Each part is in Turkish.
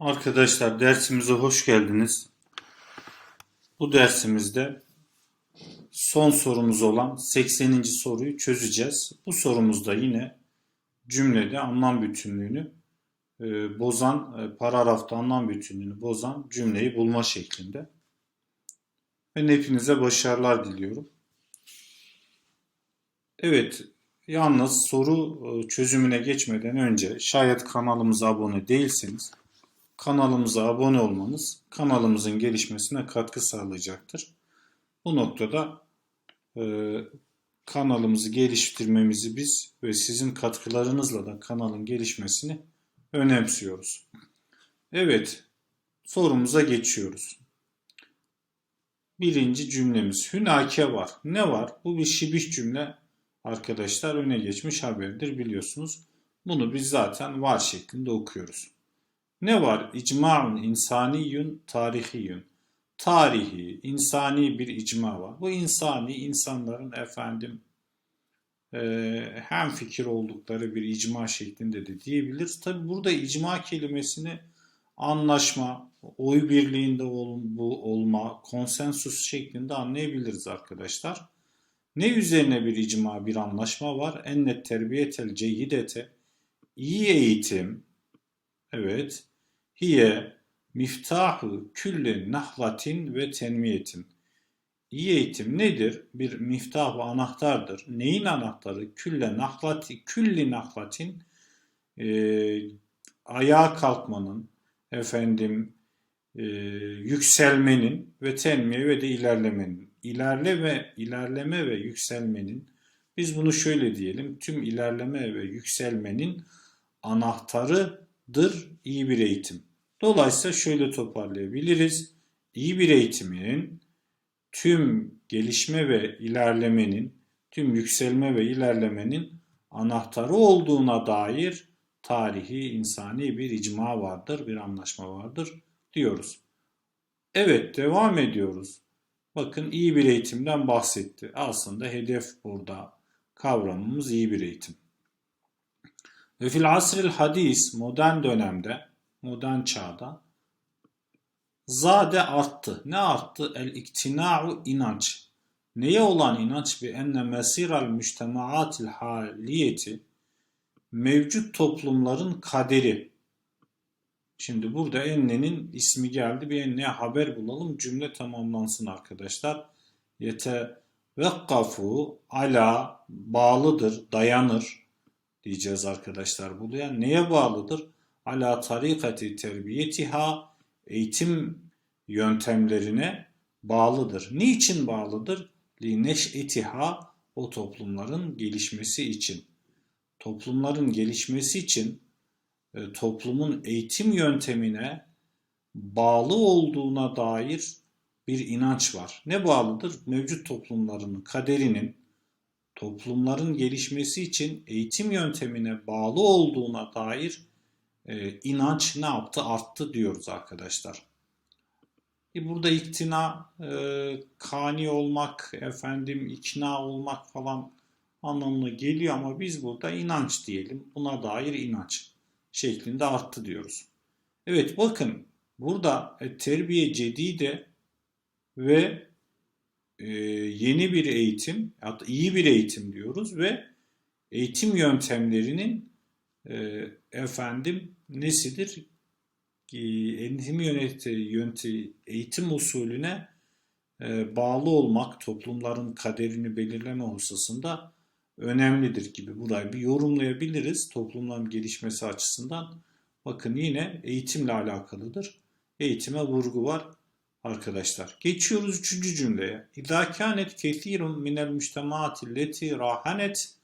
Arkadaşlar dersimize hoş geldiniz. Bu dersimizde son sorumuz olan 80. soruyu çözeceğiz. Bu sorumuzda yine cümlede anlam bütünlüğünü e, bozan, e, paragrafta anlam bütünlüğünü bozan cümleyi bulma şeklinde. Ben hepinize başarılar diliyorum. Evet, yalnız soru e, çözümüne geçmeden önce şayet kanalımıza abone değilseniz kanalımıza abone olmanız kanalımızın gelişmesine katkı sağlayacaktır. Bu noktada e, kanalımızı geliştirmemizi biz ve sizin katkılarınızla da kanalın gelişmesini önemsiyoruz. Evet, sorumuza geçiyoruz. Birinci cümlemiz hünake var. Ne var? Bu bir şibih cümle arkadaşlar öne geçmiş haberdir biliyorsunuz. Bunu biz zaten var şeklinde okuyoruz. Ne var? İcma'un insaniyun tarihiyun. Tarihi, insani bir icma var. Bu insani, insanların efendim e, hem fikir oldukları bir icma şeklinde de diyebiliriz. Tabi burada icma kelimesini anlaşma, oy birliğinde ol, bu olma, konsensus şeklinde anlayabiliriz arkadaşlar. Ne üzerine bir icma, bir anlaşma var? Ennet terbiyetel ceyyidete, iyi eğitim, evet, hiye miftahu külli nahlatin ve tenmiyetin. İyi eğitim nedir? Bir miftah ve anahtardır. Neyin anahtarı? Külle nahlati, külli nahlatin e, ayağa kalkmanın, efendim e, yükselmenin ve tenmiye ve de ilerlemenin. İlerle ve ilerleme ve yükselmenin biz bunu şöyle diyelim. Tüm ilerleme ve yükselmenin anahtarıdır iyi bir eğitim. Dolayısıyla şöyle toparlayabiliriz. İyi bir eğitimin tüm gelişme ve ilerlemenin, tüm yükselme ve ilerlemenin anahtarı olduğuna dair tarihi, insani bir icma vardır, bir anlaşma vardır diyoruz. Evet, devam ediyoruz. Bakın iyi bir eğitimden bahsetti. Aslında hedef burada kavramımız iyi bir eğitim. Ve fil asril hadis modern dönemde modern çağda zade arttı. Ne arttı? El iktina'u inanç. Neye olan inanç? Bi enne mesiral müştemaatil haliyeti mevcut toplumların kaderi. Şimdi burada ennenin ismi geldi. Bir enneye haber bulalım. Cümle tamamlansın arkadaşlar. Yete vekkafu ala bağlıdır, dayanır diyeceğiz arkadaşlar. Bu yani neye bağlıdır? Ala tarikati terbiyetiha eğitim yöntemlerine bağlıdır. Niçin bağlıdır? Li neş'etiha o toplumların gelişmesi için. Toplumların gelişmesi için e, toplumun eğitim yöntemine bağlı olduğuna dair bir inanç var. Ne bağlıdır? Mevcut toplumların kaderinin toplumların gelişmesi için eğitim yöntemine bağlı olduğuna dair e, inanç ne yaptı? Arttı diyoruz arkadaşlar. E burada iktina, e, kani olmak, efendim ikna olmak falan anlamına geliyor ama biz burada inanç diyelim. Buna dair inanç şeklinde arttı diyoruz. Evet bakın burada e, terbiye cedide ve e, yeni bir eğitim, hatta iyi bir eğitim diyoruz ve eğitim yöntemlerinin e, efendim nesidir? Eğitim yöneti, yöneti, eğitim usulüne e, bağlı olmak toplumların kaderini belirleme hususunda önemlidir gibi burayı bir yorumlayabiliriz toplumların gelişmesi açısından. Bakın yine eğitimle alakalıdır. Eğitime vurgu var arkadaşlar. Geçiyoruz üçüncü cümleye. İzâ kânet kethîrun minel müştemâti leti rahanet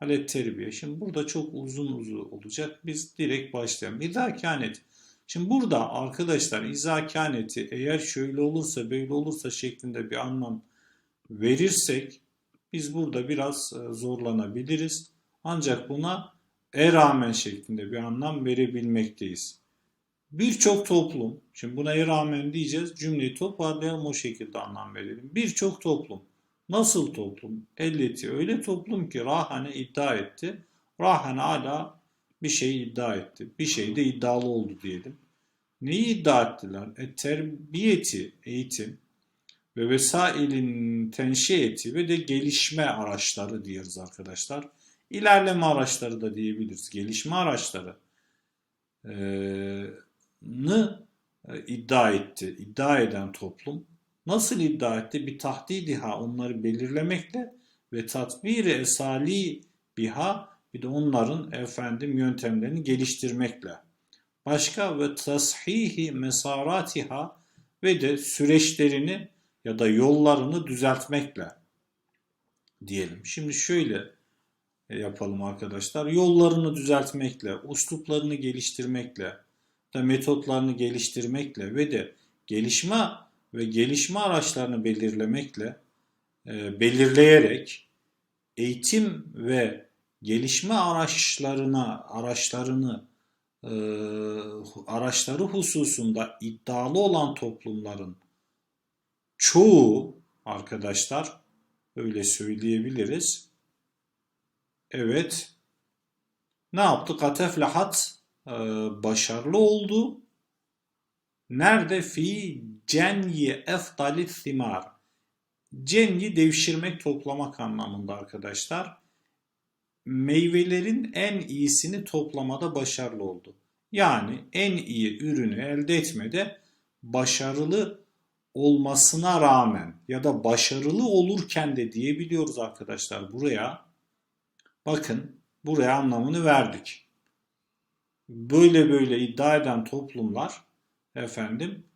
alet terbiye. Şimdi burada çok uzun uzun olacak. Biz direkt başlayalım. İzâkânet. Şimdi burada arkadaşlar izâkâneti eğer şöyle olursa böyle olursa şeklinde bir anlam verirsek biz burada biraz e, zorlanabiliriz. Ancak buna e rağmen şeklinde bir anlam verebilmekteyiz. Birçok toplum, şimdi buna e rağmen diyeceğiz, cümleyi toparlayalım o şekilde anlam verelim. Birçok toplum Nasıl toplum? Elleti öyle toplum ki Rahane iddia etti. Rahane hala bir şey iddia etti. Bir şeyde iddialı oldu diyelim. Neyi iddia ettiler? E, terbiyeti, eğitim ve vesailin tenşiyeti ve de gelişme araçları diyoruz arkadaşlar. İlerleme araçları da diyebiliriz. Gelişme araçları nı iddia etti. İddia eden toplum nasıl iddia etti? Bir tahdidiha onları belirlemekle ve tatbiri esali biha bir de onların efendim yöntemlerini geliştirmekle. Başka ve tashihi mesaratiha ve de süreçlerini ya da yollarını düzeltmekle diyelim. Şimdi şöyle yapalım arkadaşlar. Yollarını düzeltmekle, usluplarını geliştirmekle, da metotlarını geliştirmekle ve de gelişme ve gelişme araçlarını belirlemekle, e, belirleyerek eğitim ve gelişme araçlarına araçlarını e, araçları hususunda iddialı olan toplumların çoğu arkadaşlar öyle söyleyebiliriz. Evet. Ne yaptı? Kateflahat e, başarılı oldu. Nerede? Fi cenyi efdali thimar. Cenyi devşirmek, toplamak anlamında arkadaşlar. Meyvelerin en iyisini toplamada başarılı oldu. Yani en iyi ürünü elde etmede başarılı olmasına rağmen ya da başarılı olurken de diyebiliyoruz arkadaşlar buraya. Bakın buraya anlamını verdik. Böyle böyle iddia eden toplumlar efendim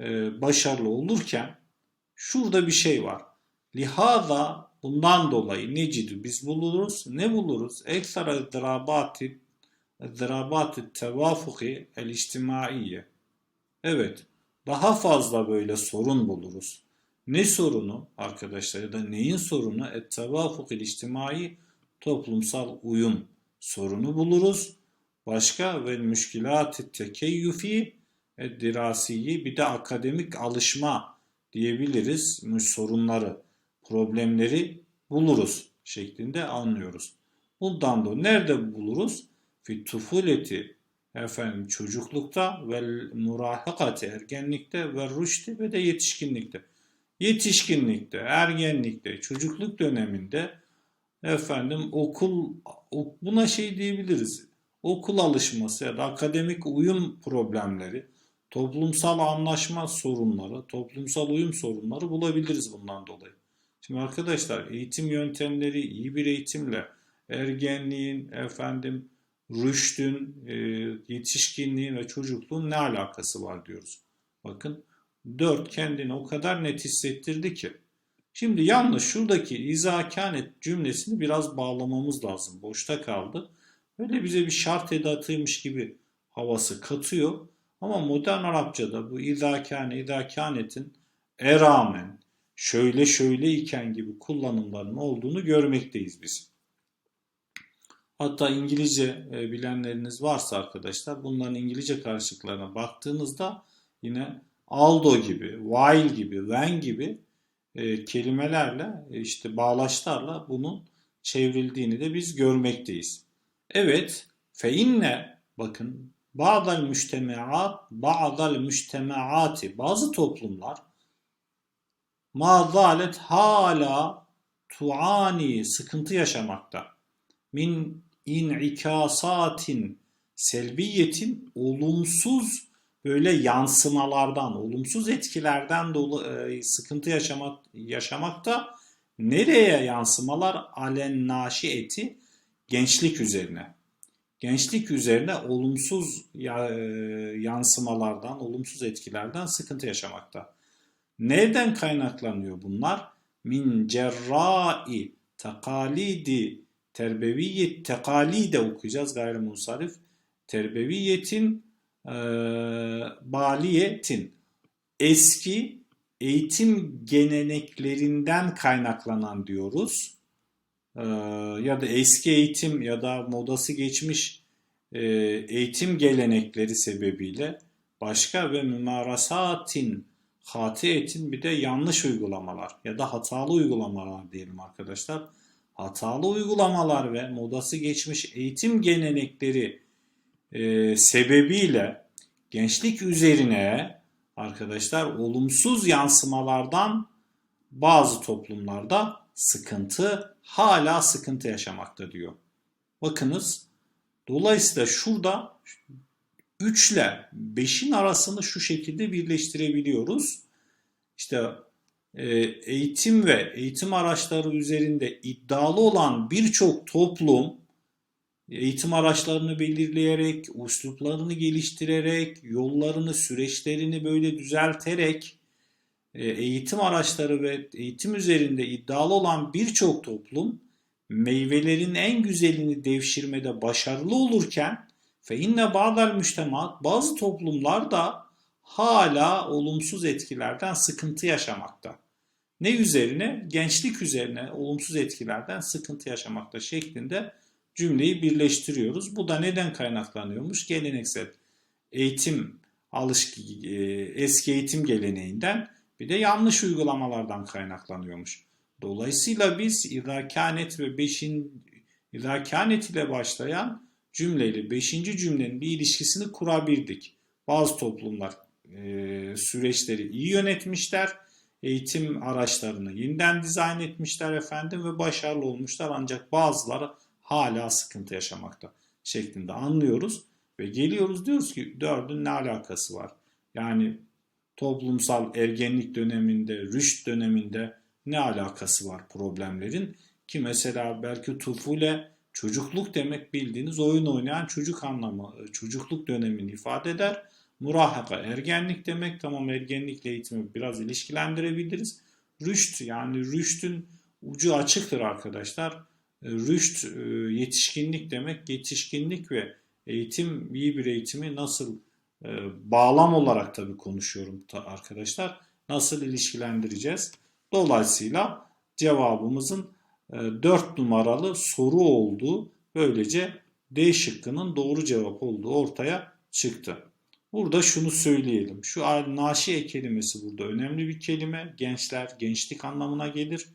e, başarılı olurken şurada bir şey var. Lihaza bundan dolayı necidu biz buluruz. Ne buluruz? Ekstra ızdırabati ızdırabati tevafuki el içtimaiye. Evet. Daha fazla böyle sorun buluruz. Ne sorunu arkadaşlar ya da neyin sorunu? Et tevafuk el içtimai toplumsal uyum sorunu buluruz. Başka ve müşkilat-ı tekeyyüfi dirasiyi bir de akademik alışma diyebiliriz sorunları, problemleri buluruz şeklinde anlıyoruz. Bundan da nerede buluruz? Fi tufuleti efendim çocuklukta ve murahakati ergenlikte ve rüşti ve de yetişkinlikte. Yetişkinlikte, ergenlikte, çocukluk döneminde efendim okul buna şey diyebiliriz. Okul alışması ya da akademik uyum problemleri, toplumsal anlaşma sorunları, toplumsal uyum sorunları bulabiliriz bundan dolayı. Şimdi arkadaşlar eğitim yöntemleri iyi bir eğitimle ergenliğin, efendim rüştün, e, yetişkinliğin ve çocukluğun ne alakası var diyoruz. Bakın dört kendini o kadar net hissettirdi ki. Şimdi yalnız şuradaki izakanet cümlesini biraz bağlamamız lazım. Boşta kaldı. Öyle bize bir şart edatıymış gibi havası katıyor. Ama modern Arapçada bu izakane, izakanetin e rağmen şöyle şöyle iken gibi kullanımların olduğunu görmekteyiz biz. Hatta İngilizce e, bilenleriniz varsa arkadaşlar bunların İngilizce karşılıklarına baktığınızda yine aldo gibi, while gibi, when gibi e, kelimelerle e, işte bağlaçlarla bunun çevrildiğini de biz görmekteyiz. Evet, fe inne bakın bazı müştemaat, bazı müştemaati bazı toplumlar mazalet hala tuani sıkıntı yaşamakta. Min in'ikasatin selbiyetin olumsuz böyle yansımalardan, olumsuz etkilerden dolu e, sıkıntı yaşamak yaşamakta nereye yansımalar alen naşi eti gençlik üzerine. Gençlik üzerine olumsuz e, yansımalardan, olumsuz etkilerden sıkıntı yaşamakta. Nereden kaynaklanıyor bunlar? Min cerrai takalidi terbeviyet tekalide okuyacağız gayrimusarif. Terbeviyetin e, baliyetin eski eğitim geleneklerinden kaynaklanan diyoruz. E, ya da eski eğitim ya da modası geçmiş e, eğitim gelenekleri sebebiyle başka ve mümarasatin hatiyetin bir de yanlış uygulamalar ya da hatalı uygulamalar diyelim arkadaşlar. Hatalı uygulamalar ve modası geçmiş eğitim gelenekleri e, sebebiyle gençlik üzerine arkadaşlar olumsuz yansımalardan bazı toplumlarda sıkıntı hala sıkıntı yaşamakta diyor. Bakınız dolayısıyla şurada 3 ile 5'in arasını şu şekilde birleştirebiliyoruz. İşte e, eğitim ve eğitim araçları üzerinde iddialı olan birçok toplum eğitim araçlarını belirleyerek, usluplarını geliştirerek, yollarını, süreçlerini böyle düzelterek eğitim araçları ve eğitim üzerinde iddialı olan birçok toplum meyvelerin en güzelini devşirmede başarılı olurken fe inne ba'del müjtemaat bazı toplumlar da hala olumsuz etkilerden sıkıntı yaşamakta. Ne üzerine? Gençlik üzerine olumsuz etkilerden sıkıntı yaşamakta şeklinde cümleyi birleştiriyoruz. Bu da neden kaynaklanıyormuş? Geleneksel eğitim alışkı e, eski eğitim geleneğinden bir de yanlış uygulamalardan kaynaklanıyormuş. Dolayısıyla biz idakanet ve beşin idakanet ile başlayan cümleyle beşinci cümlenin bir ilişkisini kurabildik. Bazı toplumlar e, süreçleri iyi yönetmişler, eğitim araçlarını yeniden dizayn etmişler efendim ve başarılı olmuşlar ancak bazıları hala sıkıntı yaşamakta şeklinde anlıyoruz ve geliyoruz diyoruz ki dördün ne alakası var? Yani toplumsal ergenlik döneminde, rüşt döneminde ne alakası var problemlerin? Ki mesela belki tufule çocukluk demek bildiğiniz oyun oynayan çocuk anlamı, çocukluk dönemini ifade eder. Murahaka ergenlik demek tamam ergenlikle eğitimi biraz ilişkilendirebiliriz. Rüşt yani rüştün ucu açıktır arkadaşlar. Rüşt e, yetişkinlik demek. Yetişkinlik ve eğitim iyi bir eğitimi nasıl e, bağlam olarak tabii konuşuyorum arkadaşlar. Nasıl ilişkilendireceğiz? Dolayısıyla cevabımızın 4 e, numaralı soru olduğu böylece D şıkkının doğru cevap olduğu ortaya çıktı. Burada şunu söyleyelim. Şu naşiye kelimesi burada önemli bir kelime. Gençler, gençlik anlamına gelir.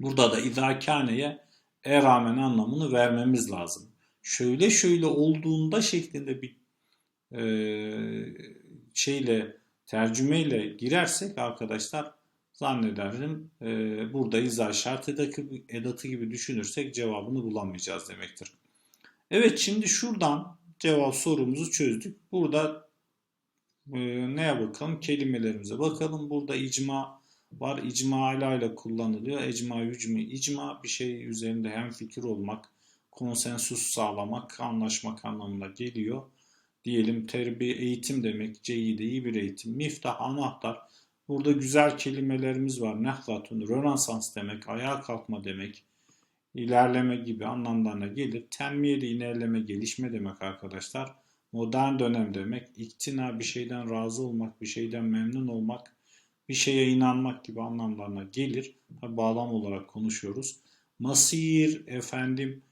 Burada da idâkâneye e rağmen anlamını vermemiz lazım. Şöyle şöyle olduğunda şeklinde bir e, şeyle tercümeyle girersek arkadaşlar zannederim e, burada izah şart edatı gibi düşünürsek cevabını bulamayacağız demektir. Evet şimdi şuradan cevap sorumuzu çözdük. Burada e, neye bakalım? Kelimelerimize bakalım. Burada icma var. İcma ile kullanılıyor. Ecma, yücmi, icma bir şey üzerinde hem fikir olmak, konsensus sağlamak, anlaşmak anlamına geliyor. Diyelim terbiye, eğitim demek. Ceyide iyi bir eğitim. Miftah, anahtar. Burada güzel kelimelerimiz var. Nehlatun, rönesans demek, ayağa kalkma demek, ilerleme gibi anlamlarına gelir. Tenmiye de ilerleme, gelişme demek arkadaşlar. Modern dönem demek. İktina bir şeyden razı olmak, bir şeyden memnun olmak, bir şeye inanmak gibi anlamlarına gelir. Tabi bağlam olarak konuşuyoruz. Masir efendim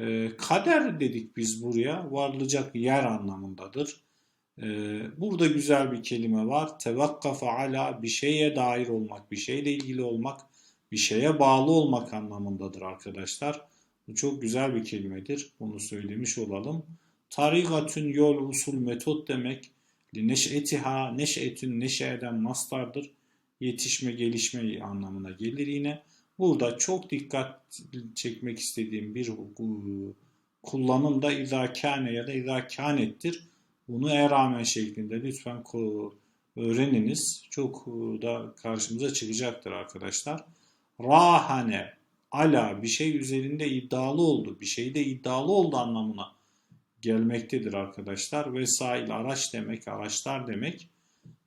e, kader dedik biz buraya. Varılacak yer anlamındadır. E, burada güzel bir kelime var. Tevakkafa ala bir şeye dair olmak, bir şeyle ilgili olmak, bir şeye bağlı olmak anlamındadır arkadaşlar. Bu çok güzel bir kelimedir. Bunu söylemiş olalım. Tarigatün yol, usul, metot demek. Neş'etiha, neş'etün neşe'den mastardır yetişme, gelişme anlamına gelir yine. Burada çok dikkat çekmek istediğim bir kullanım da idâkâne ya da idâkânettir. Bunu e rağmen şeklinde lütfen öğreniniz. Çok da karşımıza çıkacaktır arkadaşlar. Rahane, ala bir şey üzerinde iddialı oldu, bir şeyde iddialı oldu anlamına gelmektedir arkadaşlar. Vesail araç demek, araçlar demek.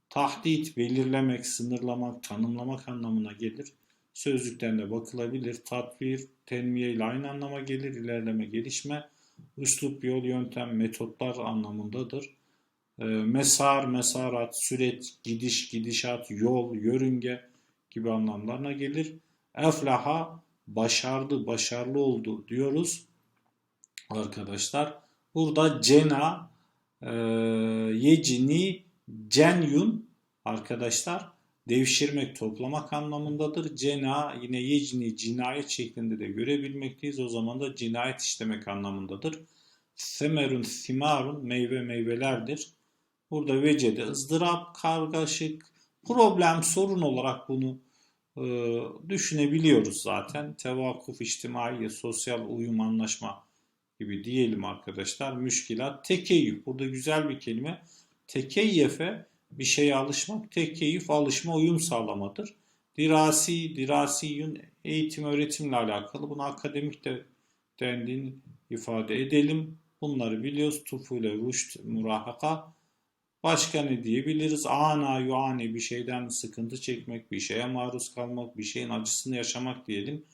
Tahdit, belirlemek, sınırlamak, tanımlamak anlamına gelir. Sözlüklerine bakılabilir. Tatbir, tenmiye ile aynı anlama gelir. İlerleme, gelişme. Üslup, yol, yöntem, metotlar anlamındadır. E, mesar, mesarat, süreç, gidiş, gidişat, yol, yörünge gibi anlamlarına gelir. Eflaha, başardı, başarılı oldu diyoruz arkadaşlar. Burada cena, e, yecini, Cenyun arkadaşlar devşirmek, toplamak anlamındadır. Cena yine yecni cinayet şeklinde de görebilmekteyiz. O zaman da cinayet işlemek anlamındadır. semerun simarun meyve meyvelerdir. Burada vecede ızdırap, kargaşık, problem, sorun olarak bunu e, düşünebiliyoruz zaten. Tevakkuf, içtimai, sosyal uyum, anlaşma gibi diyelim arkadaşlar. Müşkilat, tekeyyüf. Burada güzel bir kelime. Tekeyyefe bir şeye alışmak, tekeyyüf alışma, uyum sağlamadır. Dirasi, dirasiyün eğitim öğretimle alakalı. Bunu akademik de dendiğini ifade edelim. Bunları biliyoruz. Tufule, rüşt, murahaka. Başka ne diyebiliriz? Ana yuani bir şeyden sıkıntı çekmek, bir şeye maruz kalmak, bir şeyin acısını yaşamak diyelim.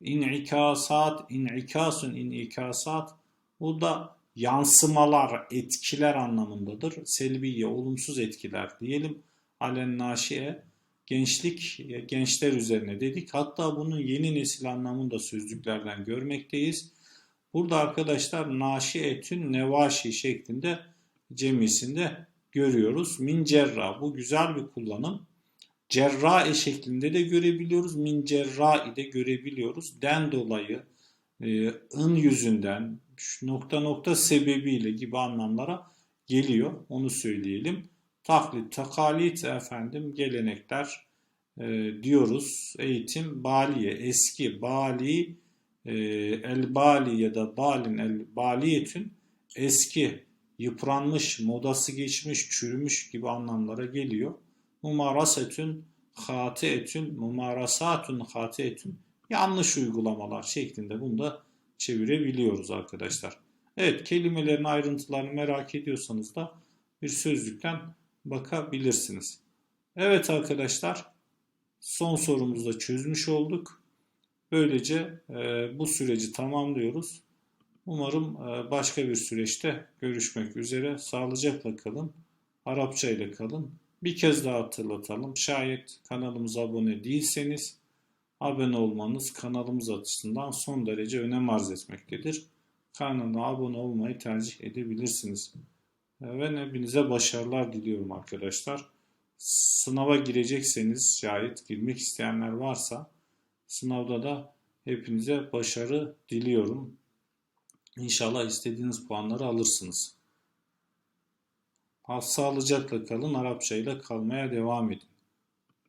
İnikasat, inikasun, inikasat. Bu da yansımalar, etkiler anlamındadır. Selbiye, olumsuz etkiler diyelim. Alen naşiye, gençlik, gençler üzerine dedik. Hatta bunun yeni nesil anlamında sözlüklerden görmekteyiz. Burada arkadaşlar naşietün nevaşi şeklinde cemisinde görüyoruz. Min cerra bu güzel bir kullanım. Cerrae şeklinde de görebiliyoruz. Min cerrai de görebiliyoruz. Den dolayı e, ın yüzünden nokta nokta sebebiyle gibi anlamlara geliyor. Onu söyleyelim. Taklit, takalit efendim gelenekler e, diyoruz. Eğitim baliye, eski bali, e, el bali ya da balin el baliyetün eski, yıpranmış, modası geçmiş, çürümüş gibi anlamlara geliyor. Mumarasetün, hatietün, mumarasatun, hatietün yanlış uygulamalar şeklinde bunu da çevirebiliyoruz arkadaşlar. Evet kelimelerin ayrıntılarını merak ediyorsanız da bir sözlükten bakabilirsiniz. Evet arkadaşlar son sorumuzu da çözmüş olduk. Böylece e, bu süreci tamamlıyoruz. Umarım e, başka bir süreçte görüşmek üzere. Sağlıcakla kalın. Arapça ile kalın. Bir kez daha hatırlatalım. Şayet kanalımıza abone değilseniz abone olmanız kanalımız açısından son derece önem arz etmektedir. Kanala abone olmayı tercih edebilirsiniz. Ve hepinize başarılar diliyorum arkadaşlar. Sınava girecekseniz şayet girmek isteyenler varsa sınavda da hepinize başarı diliyorum. İnşallah istediğiniz puanları alırsınız. Sağlıcakla kalın, Arapça ile kalmaya devam edin.